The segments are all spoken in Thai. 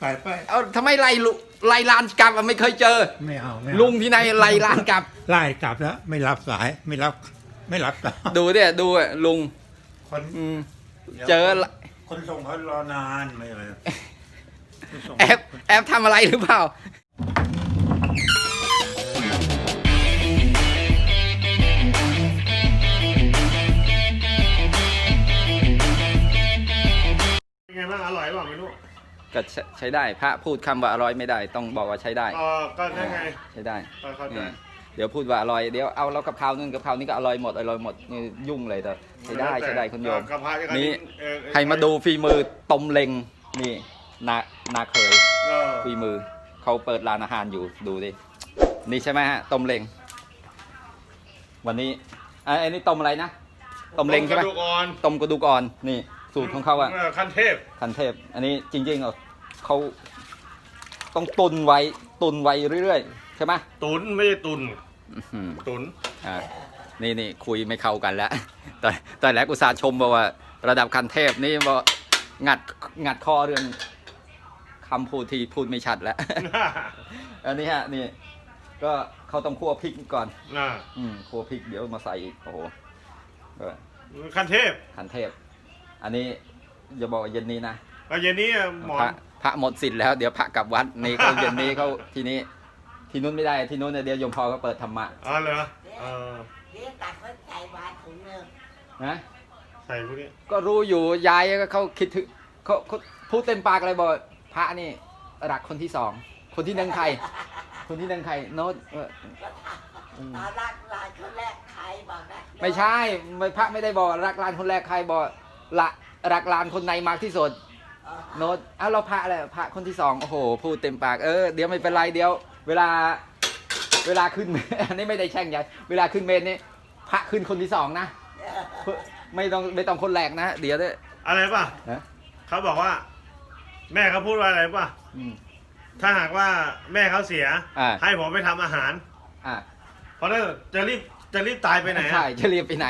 ไปไปเอาทำไมไล่ลุไล่ลานกลับอะไม่เคยเจอ ไม่เอาไม่เอาลุงที่ไหนไล่ลานกลับ ไล่กลับแล้ว ไม่รับสายไม่รับ ไม่รับสายดูเนี่ยดูอะลุงคนอืมเจอละคนส่งเขารอนานไม่เลยคนส่ง แอบแอบทำอะไรหรือเปล่า เป็นไงบ้างอร่อยหรือเปล่าไม่รู้ ก็ใช้ใช้ได้พระพูดคำว่าอร่อยไม่ได้ ต้องบอกว่าใช้ได้เออก็ได้ไงใช้ได้ก็เข้าใจเนี่ยเดี๋ยวพูดว่าอร่อยเดี๋ยวเอาแล้วกะเพรานู่นกะเพรานี่ก็อร่อยหมดอร่อยหมดนี่ยุ่งเลยแต่ใช้ได้ใช้ได้คุณโยมเออกระเพราอย่างนี่เออเออ ให้มาดูฝีมือต้มเล็งนี่นานาเคยเออฝีมือเขาเปิดร้านอาหารอยู่ดูดินี่ใช่ไหมฮะต้มเล็ง วันนี้อะอันนี้ต้มอะไรนะต้มเล็งใช่ไหมกระดูกอ่อนต้มกระดูกอ่อนนี่ สูตรของเขาอะขั้นเทพคันเทพ อันนี้จริงๆอะเขาต้องตุนไว้ตุนไว้เรื่อยๆ ใช่ไหมตุนไม่ใช่ตุนอื้อหือตุนอ่านี่นี่คุยไม่เข้ากันแล้วตอนตอนแรกอุตส่าห์ชมบอกว่า ระดับคันเทพนี่บอกงัดงัดคอเรื่องคำพูดที่พูดไม่ชัดแล้ว อันนี้ฮะนี่ก็เขาต้องคั่วพริกก่อน น่ะอืมคั่วพริกเดี๋ยวมาใส่อีกโอ้โหก็ขั้นเทพ คันเทพ อันนี้อย่าบอกว่าเย็นนี้นะก็เย็นนี้หมอพระนพระหมดสิทธิ์แล้วเดี๋ยวพระกลับวัดนี่เขาเย็นนี้เขาทีนี้ ที่นู้นไม่ได้ที่นู้นเนี่ยเดี๋ยวยมพอก็เปิดธรรมะอ๋อเหรอเออเดี๋ยวตักไว้ใส่บาตรถุงหนึงนะใส่พวกนี้ก็รู้อยู่ยายก็เขาคิดถึงเขาเขาพูดเต็มปากเลยบอกพระนี่รักคนที่สองคนที่หนึ่งใคร คนที่หนึ่งใครโน้ตเออ อืมตอนรักลายคนแรกใครบอกนะไม่ใช่ไม่พระไม่ได้บอกรักลานคนแรกใครบอก ละรักลานคนในมากที่สุดอ๋อโน้ตอ้าวเราพระอะไรพระคนที่สองโอ้โหพูดเต็มปากเออเดี๋ยวไม่เป็นไรเดี๋ยว เวลาเวลาขึ้นอันนี้ไม่ได้แช่งใหญ่เวลาขึ้นเมนนี่พระขึ้นคนที่สองนะไม่ต้องไม่ต้องคนแรกนะ เดี๋ยวด้วยอะไรป่ะฮะเขาบอกว่า แม่เขาพูดว่าอะไรป่ะอืมถ้าหากว่าแม่เขาเสียอ่าให้ผมไปทำอาหารอะเพราะนั้นจะรีบจะรีบตายไปไหนอะใช่จะเรียบไปไหน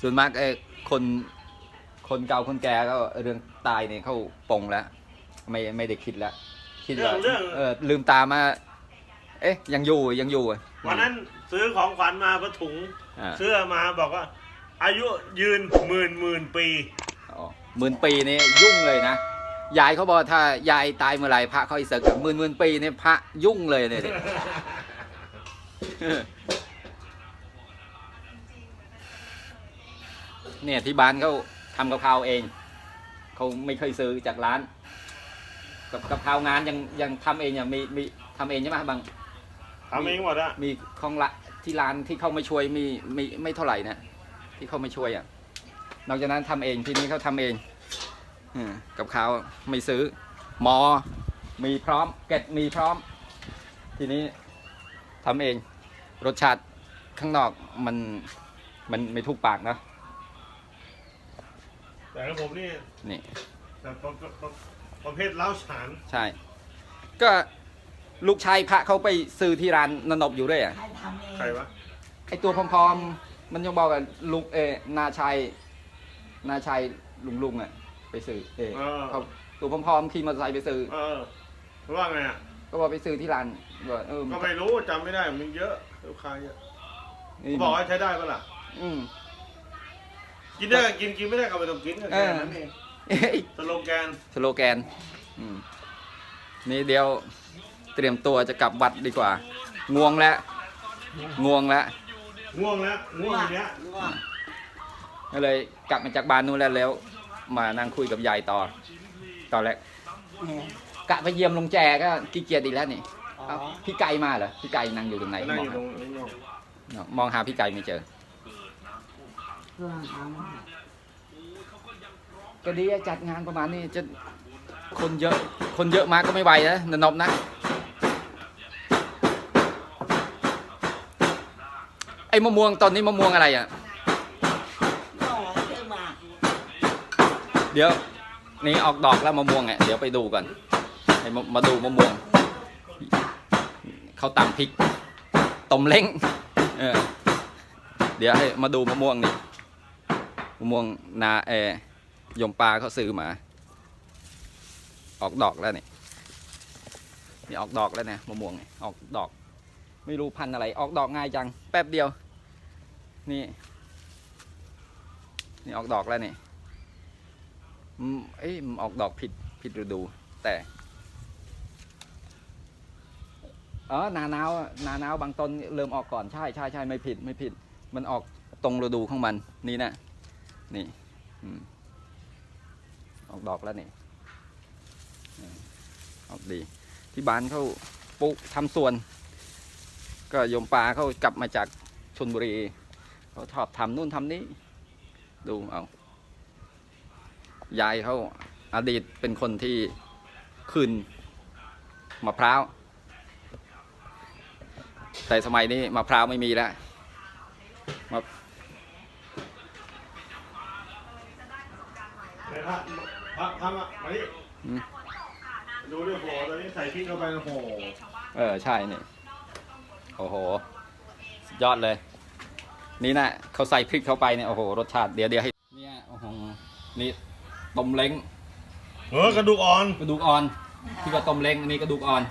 ส่วนมากเออคนคนเก่าคนแก่ก็เรื่องตายเนี่ยเขาปลงแล้ว ไม่ไม่ได้คิดแล้วคิดว่าเออลืมตามา เอ๊ะ ยังอยู่ยังอยู่อะวันนั้นซื้อของขวัญมาก็ถุง อ่าเสื้อมาบอกว่า อายุยืนหมื่นหมื่นปีอ๋อหมื่นปีนี่ยุ่งเลยนะยายเขาบอกถ้ายายตายเมื่อไหร่พระเขาอีกสักหมื่นหมื่นปีนี่พระยุ่งเลยเนี่ย เนี่ยที่บ้านเขาทำกะเพราเองเขาไม่เคยซื้อจากร้าน กับกะเพรางานยังยังทำเองอย่างมีมีทำเองใช่ไหมบางทำเองหมดอะมีของละที่ร้านที่เขาไม่ช่วยมีมีไม่เท่าไหร่นะที่เขาไม่ช่วยอะนอกจากนั้นทำเองที่นี้เขาทำเองอืมกับข้าวไม่ซื้อหมอ มีพร้อม เกล็ดมีพร้อม ทีนี้ทำเอง รสชาติข้างนอกมันมันไม่ถูกปากนะ แต่ของผมนี่นี่แบบประประประประเภทเล้าฉานใช่ ก็ลูกชายพระเขาไปซื้อที่ร้านนนบอยู่ด้วยอะ ใครทำเองใครวะไอตัวพร้อมๆ มันยังบอกกับลุงเออนาชัย นาชัยลุงลุงๆอะ ไปซื้อเออเออเขาตัวพร้อมๆขี่มอเตอร์ไซค์ไปซื้อ เออว่าไงอะก็บอกไปซื้อที่ร้านบอกเออก็ไม่รู้จำไม่ได้มันเยอะลูกค้าเยอะนี่เขาบอกว่าใช้ได้ปะล่ะ อืม กินได้ก็กินกินไม่ได้ก็ไม่ต้องกินก็เอแค่อนั้นเองเอ้ยสโลแกนสโลแกนอืมนี่เดี๋ยวเตรียมตัวจะกลับวัดดีกว่า ง่วงแล้วง่วงแล้วง่วงแล้วง่วงอย่างเนี้ยง่วงก็เลยกลับมาจากบ้านนู้นแล้วแล้ว มานั่งคุยกับยายต่อตอนแรกกะไปเยี่ยมลุงแจก็ขี้เกียจอีกแล้วนี่อ๋อเอ้าพี่ไก่มาเหรอพี่ไก่นั่งอยู่ตรงไหนนั่งมอองยู่หาตรงนี้นอก มองหาพี่ไก่ไม่เจอ ครื่องทำก็ดีอะจัดงานประมาณนี้จะคนเยอะคนเยอะมากก็ไม่ไหวนะนนบนะไอ้มะม่วงตอนนี้มะม่วงอะไรอะเดี๋ยวนี่ออกดอกแล้วมะม่วงอะเดี๋ยวไปดูก่อนให้มามาดูมะม่วงเขาตำพริกต้มเล้งเออเดี๋ยวให้มาดูมะม่วงนี่ มะม่วงนาเอยมปลาเขาซื้อมา ออกดอกแล้วนี่นี่ออกดอกแล้วนี่ยมะม่วงออกดอก ไม่รู้พันธุ์อะไร ออกดอกง่ายจัง แป๊บเดียว นี่ นี่ออกดอกแล้วนี่เอ้ยออกดอกผิดผิดฤดู แต่เออนาหนาวนาหนาวบางต้นเริ่มออกก่อนใช่ใช่ใช่ไม่ผิดไม่ผิด มันออกตรงฤดูของมันนี่นะ นี่ออกดอกแล้วนี่ออกดี ที่บ้านเขาปลูกทำสวน ก็โยมปลาเขากลับมาจากชนบุรีเขาชอบทำนู่นทำนี้ ดูเอายายเขาอดีตเป็นคนที่คืนมะพร้าว แต่สมัยนี้มะพร้าวไม่มีแล้ว พระทำอะมาดิดูด้วยโหตอนนี้ใส่พริกเข้าไปโอ้โหเออใช่นี่โอ้โหสุดยอดเลย นี่นะเขาใส่พริกเข้าไปเนี่ยโอ้โหรสชาติเดี๋ยวเดี๋ยวให้เนี่ยโอ้โหนี่ต้มเล้งเออกระดูกอ่อนกระดูกอ่อนที่ว่าต้มเล้งนี่กระดูกอ่อน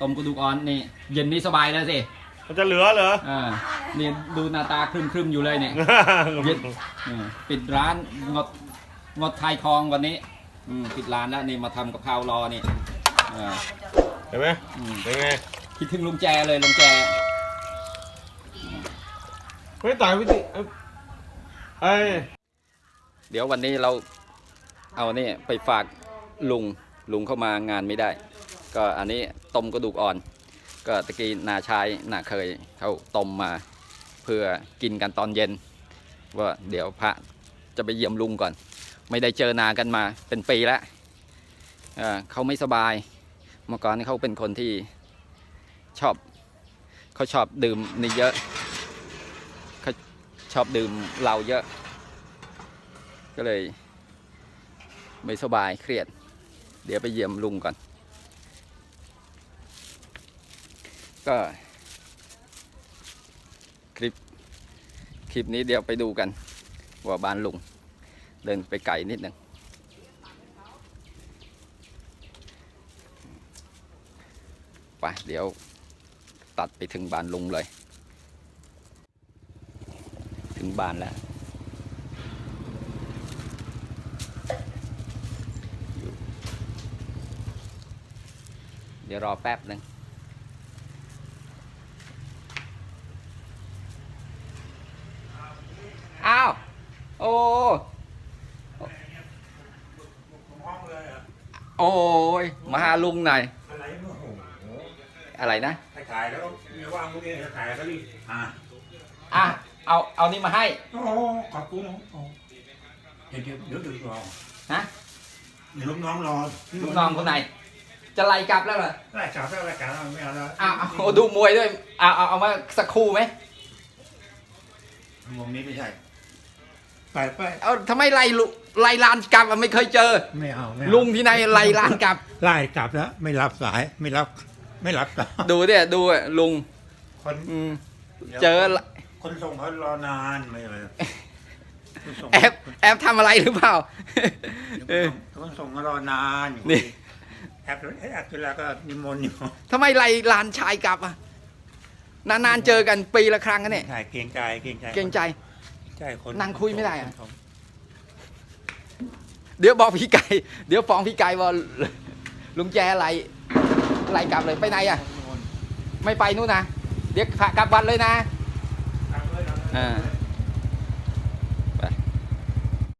ต้มกระดูกอ่อนนี่เย็นนี้สบายแล้วสิมันจะเหลือเหรออ่านี่ดูหน้าตาครึมครึมๆอยู่เลยเนี่ยเย็นอืมปิดร้านงดงดขายคองวันนี้ อืมปิดร้านแล้วนี่มาทำกับข้าวรอนี่อ่า เห็นไหมอืม เป็นไงคิดถึงลุงแจเลยลุงแจ ไม่ตายวิธีเอ้ยเอ้ย เดี๋ยววันนี้เราเอานี่ไปฝากลุงลุงเข้ามางานไม่ได้ ก็อันนี้ต้มกระดูกอ่อน ก็ตะกี้นาชายนาเคยเขาต้มมาเพื่อกินกันตอนเย็น ว่าเดี๋ยวพระจะไปเยี่ยมลุงก่อน ไม่ได้เจอนากันมาเป็นปีแล้วเเขาไม่สบายเมื่อก่อนเขาเป็นคนที่ชอบ เขาชอบดื่มนี่เยอะเขาชอบดื่มเหล้าเยอะ ก็เลย ไม่สบายเครียด เดี๋ยวไปเยี่ยมลุงก่อน ก็คลิป คลิปนี้เดี๋ยวไปดูกันว่าบ้านลุง เดินไปไกลนิดหนึ่งไปเดี๋ยวตัดไปถึงบ้านลุงเลย ถึงบ้านแล้ว เดี๋ยวรอแป๊บหนึ่งอ้าว โอ้ ห้องเลยอะ โอ้ย มาหา ลุงหน่อย อะไรโอ้โหอะไรนะ ถ้าขายแล้วไม่ว่างพวกนี้ถ้าขายก็รีบอ่าอะ เอา เอานี่มาให้ โอ้ขอบคุณน้องโอ้เดี๋ยวเดี๋ยวเดี๋ยวดึกรอฮะ เดี๋ยวลูกน้องรอลูกน้องคนไหน จะไล่กลับแล้วเหรอไล่กลับแล้วไล่กลับแล้วไม่เอาแล้วอ้าวเอาเอาดูมวยด้วยเอาเอาเอามาสักครู่ไหมวงนี้ไม่ใช่ ไปไปเอาทำไมไล่ลุไล่ลานกลับอะไม่เคยเจอ ไม่เอาไม่เอาลุงที่ไหนไล่ลานกลับ ไล่กลับแล้วไม่รับสายไม่รับ ไม่รับสายดูเนี่ยดูอะลุงคนอืมเจอละคนส่งเขารอนานไม่เลยคนส่งแอบแอบทำอะไรหรือเปล่าเออคนส่งเขารอนานอยู่นี่แอบแอบเวลาก็นิมนต์อยู่ทำไมไล่ลานชายกลับอะนานๆเจอกันปีละครั้งกันเนี่ย ใช่เกรงใจเกรงใจเกรงใจ ใช่คนนั่งคุยไม่ได้อะคนส่งเดี๋ยวบอกพี่ไก่ เดี๋ยวฟ้องพี่ไก่ว่าลุงแจไล่ไล่กลับเลยไปไหนอะ ไม่ไปนู่นนะ เดี๋ยวกลับวันเลยนะกลับเลยกลับเลยอ่า